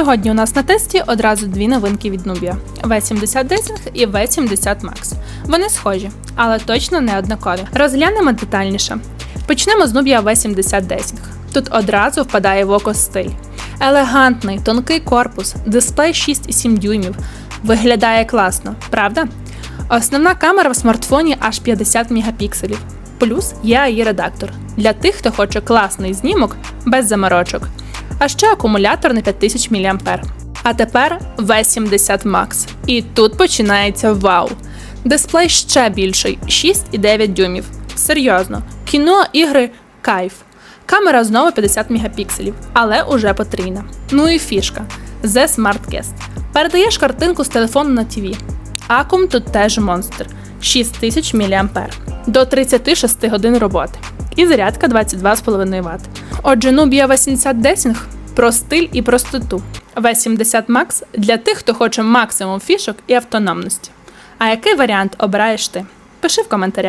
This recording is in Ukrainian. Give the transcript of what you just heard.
Сьогодні у нас на тесті одразу дві новинки від Nubia – V70 Desing і V70 Max. Вони схожі, але точно не однакові. Розглянемо детальніше. Почнемо з Nubia V70 Desing. Тут одразу впадає в око стиль. Елегантний, тонкий корпус, дисплей 6,7 дюймів. Виглядає класно, правда? Основна камера в смартфоні аж 50 мегапікселів. Плюс є AI редактор для тих, хто хоче класний знімок без заморочок. А ще акумулятор на 5000 мА. А тепер V70 Max. І тут починається вау. Дисплей ще більший 6,9 дюймів. Серйозно, кіно, ігри кайф. Камера знову 50 мегапікселів, але уже потрійна. Ну і фішка The Smart Guest. Передаєш картинку з телефону на ТВ. Акум тут теж монстр 6000 мА до 36 годин роботи. І зарядка 22,5 Вт. Отже, Nubia V70 Desing про стиль і простоту. V70 Max для тих, хто хоче максимум фішок і автономності. А який варіант обираєш ти? Пиши в коментарях.